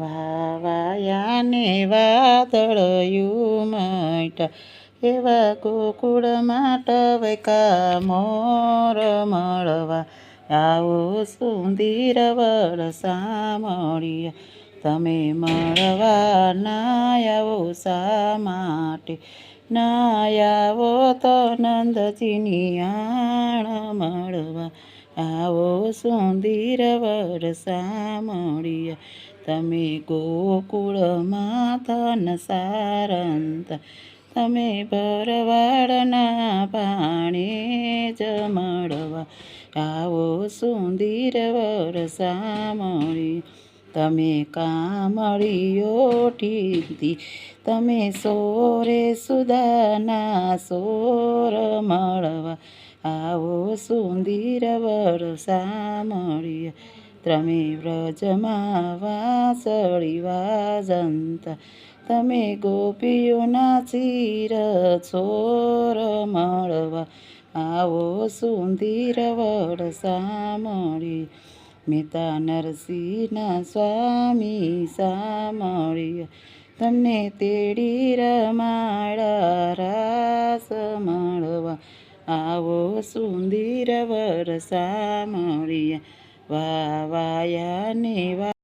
વાવાયાને વાદળયું મટ એવા ગોકુળ માટ વૈકા મોર મળવા. આવો સુંદીર વળ મળ્યા તમે મળવા ના આવો શા માટે? ના આવો તો નંદજીની આણ મળવા. આવો સુંદીર વરસા મળ્યા તમે ગોકુળ ધન સારંત, તમે ભરવાડના પાણે જ મળવા, આવો સુંદર વર સામણી તમે કામળીઓ ઠીકતી તમે સોરે સુદાના સોર મળવા, આવો સુંદર વર મળ્યા તમે વ્રજમાં વાસળી વાજંતા તમે ગોપીઓના ચીર છોર મળવા આવો સુંદીર વડ સામળી મેતા નરસિંહના સ્વામી સામળ્યા તમને તેડી રમાડા રાસ મળવા આવો સુંદર વરસા મળ્યા વાવાયાને વા